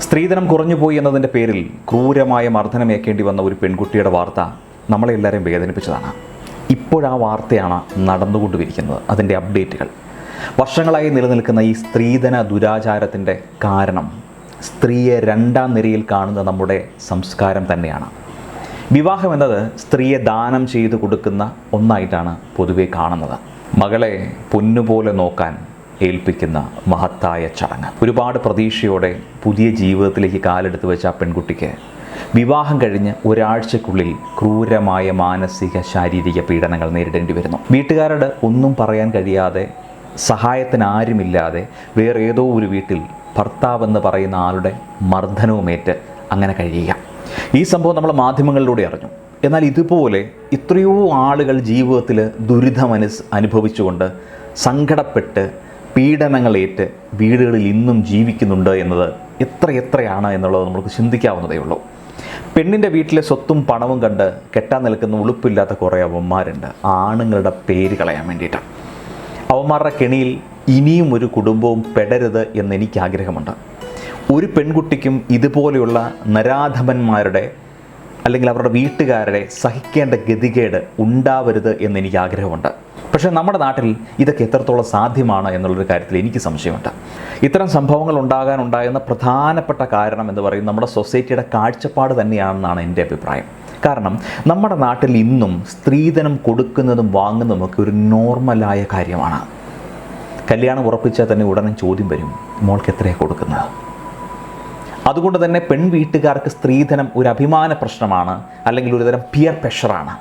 സ്ത്രീധനം കുറഞ്ഞുപോയി എന്നതിന്റെ പേരിൽ ക്രൂരമായ മർദ്ദനമേക്കേണ്ടി വന്ന ഒരു പെൺകുട്ടിയുടെ വാർത്ത നമ്മളെ എല്ലാവരെയും വേദനിപ്പിച്ചതാണ്. ഇപ്പോഴാ വാർത്തയാണ് നടന്നുകൊണ്ടിരിക്കുന്നത് അതിന്റെ അപ്ഡേറ്റുകൾ. വർഷങ്ങളായി നിലനിൽക്കുന്ന ഈ സ്ത്രീധന ദുരാചാരത്തിന്റെ കാരണം സ്ത്രീയെ രണ്ടാം നിരയിൽ കാണുന്ന നമ്മുടെ സംസ്കാരം തന്നെയാണ്. വിവാഹം എന്നത് സ്ത്രീയെ ദാനം ചെയ്തു കൊടുക്കുന്ന ഒന്നായിട്ടാണ് പൊതുവെ കാണുന്നത്. മകളെ പൊന്നുപോലെ നോക്കാൻ ഏൽപ്പിക്കുന്ന മഹത്തായ ചടങ്ങ്. ഒരുപാട് പ്രതീക്ഷയോടെ പുതിയ ജീവിതത്തിലേക്ക് കാലെടുത്ത് വെച്ച ആ പെൺകുട്ടിക്ക് വിവാഹം കഴിഞ്ഞ് ഒരാഴ്ചക്കുള്ളിൽ ക്രൂരമായ മാനസിക ശാരീരിക പീഡനങ്ങൾ നേരിടേണ്ടി വരുന്നു. വീട്ടുകാരോട് ഒന്നും പറയാൻ കഴിയാതെ സഹായത്തിന് ആരുമില്ലാതെ വേറെ ഏതോ ഒരു വീട്ടിൽ ഭർത്താവ് എന്ന് പറയുന്ന ആളുടെ മർദ്ദനവുമേറ്റ് അങ്ങനെ കഴിയുക. ഈ സംഭവം നമ്മൾ മാധ്യമങ്ങളിലൂടെ അറിഞ്ഞു. എന്നാൽ ഇതുപോലെ എത്രയോ ആളുകൾ ജീവിതത്തിൽ ദുരിതമനുസ് അനുഭവിച്ചുകൊണ്ട് സങ്കടപ്പെട്ട് പീഡനങ്ങളേറ്റ് വീടുകളിൽ ഇന്നും ജീവിക്കുന്നുണ്ട് എന്നത് എത്ര എത്രയാണ് എന്നുള്ളത് നമുക്ക് ചിന്തിക്കാവുന്നതേ ഉള്ളൂ. പെണ്ണിന്റെ വീട്ടിലെ സ്വത്തും പണവും കണ്ട് കെട്ടാൻ നിൽക്കുന്ന ഉളുപ്പില്ലാത്ത കുറേ അവന്മാരുണ്ട്. ആണുങ്ങളുടെ പേര് കളയാൻ വേണ്ടിയിട്ട്. അവന്മാരുടെ കെണിയിൽ ഇനിയും ഒരു കുടുംബവും പെടരുത് എന്ന് എനിക്ക് ആഗ്രഹമുണ്ട് ഒരു പെൺകുട്ടിക്കും ഇതുപോലെയുള്ള നരാധമന്മാരുടെ അല്ലെങ്കിൽ അവരുടെ വീട്ടുകാരെ സഹിക്കേണ്ട ഗതികേട് ഉണ്ടാവരുത് എന്ന് എനിക്ക് ആഗ്രഹമുണ്ട് പക്ഷേ നമ്മുടെ നാട്ടിൽ ഇതൊക്കെ എത്രത്തോളം സാധ്യമാണ് എന്നുള്ളൊരു കാര്യത്തിൽ എനിക്ക് സംശയമുണ്ട്. ഇത്തരം സംഭവങ്ങൾ ഉണ്ടാകാനുണ്ടാകുന്ന പ്രധാനപ്പെട്ട കാരണം എന്ന് പറയുന്നത് നമ്മുടെ സൊസൈറ്റിയുടെ കാഴ്ചപ്പാട് തന്നെയാണെന്നാണ് എന്റെ അഭിപ്രായം. കാരണം നമ്മുടെ നാട്ടിൽ ഇന്നും സ്ത്രീധനം കൊടുക്കുന്നതും വാങ്ങുന്നതും ഒക്കെ ഒരു നോർമലായ കാര്യമാണ്. കല്യാണം ഉറപ്പിച്ചാൽ തന്നെ ഉടനെ ചോദ്യം വരും മോൾക്ക് എത്രയാണ് കൊടുക്കുന്നത്? അതുകൊണ്ട് തന്നെ പെൺ വീട്ടുകാർക്ക് സ്ത്രീധനം ഒരു അഭിമാന പ്രശ്നമാണ് അല്ലെങ്കിൽ ഒരുതരം പിയർ പ്രഷറാണ്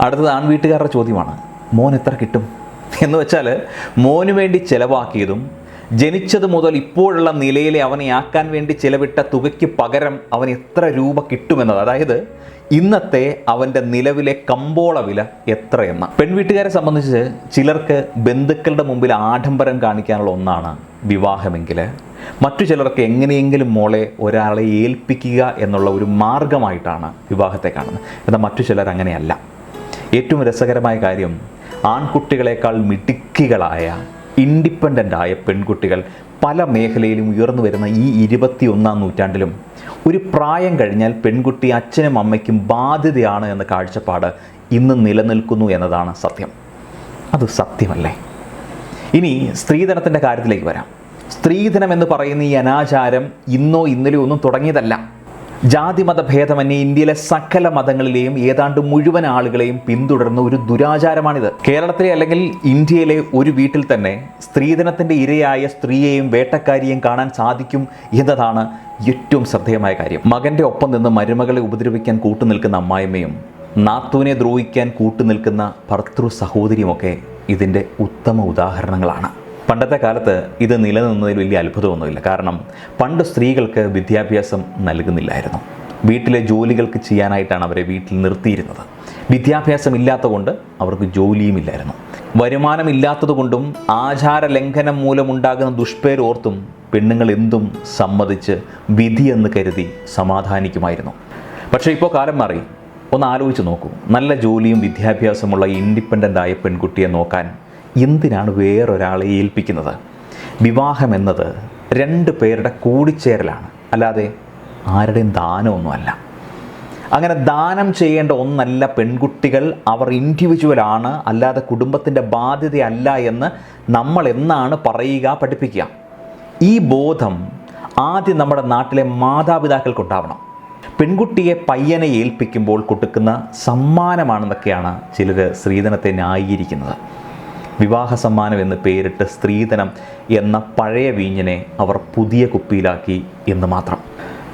അടുത്തത് ആൺ വീട്ടുകാരുടെ ചോദ്യമാണ് മോൻ എത്ര കിട്ടും? എന്ന് വെച്ചാൽ മോന് വേണ്ടി ചിലവാക്കിയതും ജനിച്ചത് മുതൽ ഇപ്പോഴുള്ള നിലയിലെ അവനെ ആക്കാൻ വേണ്ടി ചിലവിട്ട തുകയ്ക്ക് പകരം അവൻ എത്ര രൂപ കിട്ടുമെന്നത്? അതായത് ഇന്നത്തെ അവന്റെ നിലവിലെ കമ്പോള വില എത്രയെന്ന. പെൺവീട്ടുകാരെ സംബന്ധിച്ച് ചിലർക്ക് ബന്ധുക്കളുടെ മുമ്പിൽ ആഡംബരം കാണിക്കാനുള്ള ഒന്നാണ് വിവാഹമെങ്കിൽ. മറ്റു ചിലർക്ക് എങ്ങനെയെങ്കിലും മോളെ ഒരാളെ ഏൽപ്പിക്കുക എന്നുള്ള ഒരു മാർഗമായിട്ടാണ് വിവാഹത്തെ കാണുന്നത്. എന്നാൽ മറ്റു ചിലർ അങ്ങനെയല്ല. ഏറ്റവും രസകരമായ കാര്യം ആൺകുട്ടികളെക്കാൾ മിടുക്കികളായ ഇൻഡിപെൻഡന്റ് ആയ പെൺകുട്ടികൾ പല മേഖലയിലും ഉയർന്നു വരുന്ന ഈ ഇരുപത്തിയൊന്നാം നൂറ്റാണ്ടിലും. ഒരു പ്രായം കഴിഞ്ഞാൽ പെൺകുട്ടി അച്ഛനും അമ്മയ്ക്കും ബാധ്യതയാണ് എന്ന കാഴ്ചപ്പാട് ഇന്ന് നിലനിൽക്കുന്നു എന്നതാണ് സത്യം. അത് സത്യമല്ലേ? ഇനി സ്ത്രീധനത്തിന്റെ കാര്യത്തിലേക്ക് വരാം. സ്ത്രീധനം എന്ന് പറയുന്ന ഈ അനാചാരം ഇന്നോ ഇന്നലെയോ ഒന്നും തുടങ്ങിയതല്ല. ജാതിമത ഭേദമന്യേ ഇന്ത്യയിലെ സകല മതങ്ങളിലെയും ഏതാണ്ട് മുഴുവൻ ആളുകളെയും പിന്തുടർന്ന ഒരു ദുരാചാരമാണിത്. കേരളത്തിലെ അല്ലെങ്കിൽ ഇന്ത്യയിലെ ഒരു വീട്ടിൽ തന്നെ സ്ത്രീധനത്തിന്റെ ഇരയായ സ്ത്രീയെയും വേട്ടക്കാരിയെയും കാണാൻ സാധിക്കും എന്നതാണ് ഏറ്റവും ശ്രദ്ധേയമായ കാര്യം. മകന്റെ ഒപ്പം നിന്ന് മരുമകളെ ഉപദ്രവിക്കാൻ കൂട്ടുനിൽക്കുന്ന അമ്മായിമ്മയും നാത്തൂനെ ദ്രോഹിക്കാൻ കൂട്ടുനിൽക്കുന്ന ഭർത്തൃ സഹോദരിയുമൊക്കെ ഇതിന്റെ ഉത്തമ ഉദാഹരണങ്ങളാണ്. പണ്ടത്തെ കാലത്ത് ഇത് നിലനിന്നതിൽ വലിയ അത്ഭുതമൊന്നുമില്ല. കാരണം പണ്ട് സ്ത്രീകൾക്ക് വിദ്യാഭ്യാസം നൽകുന്നില്ലായിരുന്നു. വീട്ടിലെ ജോലികൾക്ക് ചെയ്യാനായിട്ടാണ് അവരെ വീട്ടിൽ നിർത്തിയിരുന്നത്. വിദ്യാഭ്യാസം ഇല്ലാത്തതുകൊണ്ട് അവർക്ക് ജോലിയും ജോലിയുമില്ലായിരുന്നു. വരുമാനമില്ലാത്തതുകൊണ്ടും ആചാര ലംഘനം മൂലമുണ്ടാകുന്ന ദുഷ്പേരോർത്തും പെണ്ണുങ്ങൾ എന്തും സമ്മതിച്ച് വിധി എന്ന് കരുതി സമാധാനിക്കുമായിരുന്നു. പക്ഷേ ഇപ്പോൾ കാലം മാറി. ഒന്ന് ആലോചിച്ച് നോക്കൂ. നല്ല ജോലിയും വിദ്യാഭ്യാസമുള്ള ഇൻഡിപെൻഡന്റ് ആയ പെൺകുട്ടിയെ നോക്കാൻ എന്തിനാണ് വേറൊരാളെ ഏൽപ്പിക്കുന്നത്? വിവാഹം എന്നത് രണ്ട് പേരുടെ കൂടിച്ചേരലാണ്. അല്ലാതെ ആരുടെയും ദാനമൊന്നുമല്ല. അങ്ങനെ ദാനം ചെയ്യേണ്ട ഒന്നല്ല പെൺകുട്ടികൾ അവർ ഇൻഡിവിജ്വലാണ് അല്ലാതെ കുടുംബത്തിന്റെ ബാധ്യതയല്ല എന്ന് നമ്മൾ എന്നാണ് പറയുക പഠിപ്പിക്കുക. ഈ ബോധം ആദ്യം നമ്മുടെ നാട്ടിലെ മാതാപിതാക്കൾക്കുണ്ടാവണം. പെൺകുട്ടിയെ പയ്യനെ ഏൽപ്പിക്കുമ്പോൾ കൊടുക്കുന്ന സമ്മാനമാണെന്നൊക്കെയാണ് ചിലർ സ്ത്രീധനത്തെ ന്യായീകരിക്കുന്നത്. വിവാഹ സമ്മാനം എന്ന് പേരിട്ട് സ്ത്രീധനം എന്ന പഴയ വീഞ്ഞിനെ അവർ പുതിയ കുപ്പിയിലാക്കി എന്ന് മാത്രം.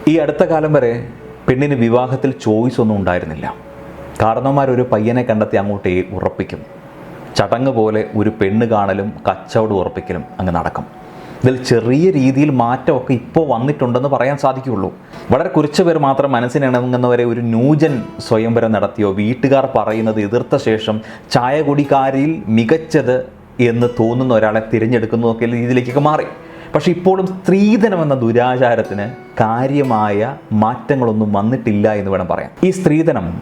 ഈ അടുത്ത കാലം വരെ പെണ്ണിന് വിവാഹത്തിൽ ചോയ്സ് ഒന്നും ഉണ്ടായിരുന്നില്ല. കാരണവന്മാരൊരു പയ്യനെ കണ്ടെത്തി അങ്ങോട്ടേ ഉറപ്പിക്കും. ചടങ്ങ് പോലെ ഒരു പെണ്ണ് കാണലും കച്ചവടം ഉറപ്പിക്കലും അങ്ങ് നടക്കും. ഇതിൽ ചെറിയ രീതിയിൽ മാറ്റമൊക്കെ ഇപ്പോൾ വന്നിട്ടുണ്ടെന്ന് പറയാൻ സാധിക്കുകയുള്ളൂ. വളരെ കുറച്ച് പേർ മാത്രം മനസ്സിനിണങ്ങുന്നവരെ ഒരു ന്യൂജൻ സ്വയംവരം നടത്തിയോ? വീട്ടുകാർ പറയുന്നത് എതിർത്ത ശേഷം ചായ കുടിക്കാരിൽ മികച്ചത് എന്ന് തോന്നുന്ന ഒരാളെ തിരഞ്ഞെടുക്കുന്നതൊക്കെ രീതിയിലേക്കൊക്കെ മാറി. പക്ഷേ ഇപ്പോഴും സ്ത്രീധനം എന്ന ദുരാചാരത്തിന് കാര്യമായ മാറ്റങ്ങളൊന്നും വന്നിട്ടില്ല എന്ന് വേണം പറയാം ഈ സ്ത്രീധനം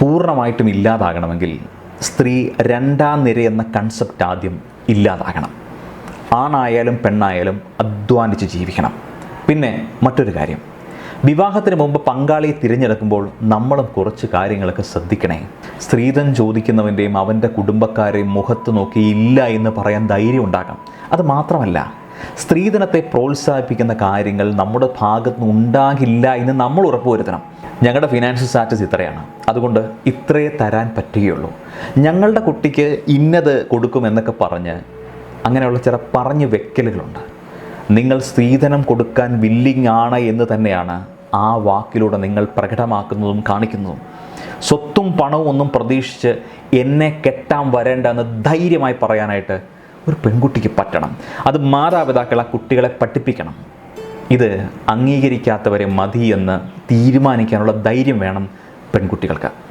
പൂർണമായിട്ടും ഇല്ലാതാകണമെങ്കിൽ സ്ത്രീ രണ്ടാം നിര എന്ന കൺസെപ്റ്റ് ആദ്യം ഇല്ലാതാകണം. ആണായാലും പെണ്ണായാലും അധ്വാനിച്ച് ജീവിക്കണം. പിന്നെ മറ്റൊരു കാര്യം. വിവാഹത്തിന് മുമ്പ് പങ്കാളിയെ തിരഞ്ഞെടുക്കുമ്പോൾ നമ്മളും കുറച്ച് കാര്യങ്ങളൊക്കെ ശ്രദ്ധിക്കണേ. സ്ത്രീധൻ ചോദിക്കുന്നവന്റെയും അവന്റെ കുടുംബക്കാരെയും മുഖത്ത് നോക്കി ഇല്ല എന്ന് പറയാൻ ധൈര്യം ഉണ്ടാകാം അത് മാത്രമല്ല സ്ത്രീധനത്തെ പ്രോത്സാഹിപ്പിക്കുന്ന കാര്യങ്ങൾ നമ്മുടെ ഭാഗത്ത് നിന്ന് ഉണ്ടാകില്ല എന്ന് നമ്മൾ ഉറപ്പുവരുത്തണം ഞങ്ങളുടെ ഫിനാൻഷ്യൽ സ്റ്റാറ്റസ് ഇത്രയാണ്. അതുകൊണ്ട് ഇത്രയേ തരാൻ പറ്റുകയുള്ളൂ. ഞങ്ങളുടെ കുട്ടിക്ക് ഇന്നത് കൊടുക്കുമെന്നൊക്കെ പറഞ്ഞ് അങ്ങനെയുള്ള ചില പറഞ്ഞു വെക്കലുകളുണ്ട്. നിങ്ങൾ സ്ത്രീധനം കൊടുക്കാൻ വില്ലിങ് ആണ് എന്ന് തന്നെയാണ് ആ വാക്കിലൂടെ നിങ്ങൾ പ്രകടമാക്കുന്നതും കാണിക്കുന്നതും. സ്വത്തും പണവും ഒന്നും പ്രതീക്ഷിച്ച് എന്നെ കെട്ടാൻ വരേണ്ട എന്ന് ധൈര്യമായി പറയാനായിട്ട് ഒരു പെൺകുട്ടിക്ക് പറ്റണം. അത് മാതാപിതാക്കൾ ആ കുട്ടികളെ പഠിപ്പിക്കണം. ഇത് അംഗീകരിക്കാത്തവരെ മതി എന്ന് തീരുമാനിക്കാനുള്ള ധൈര്യം വേണം പെൺകുട്ടികൾക്ക്.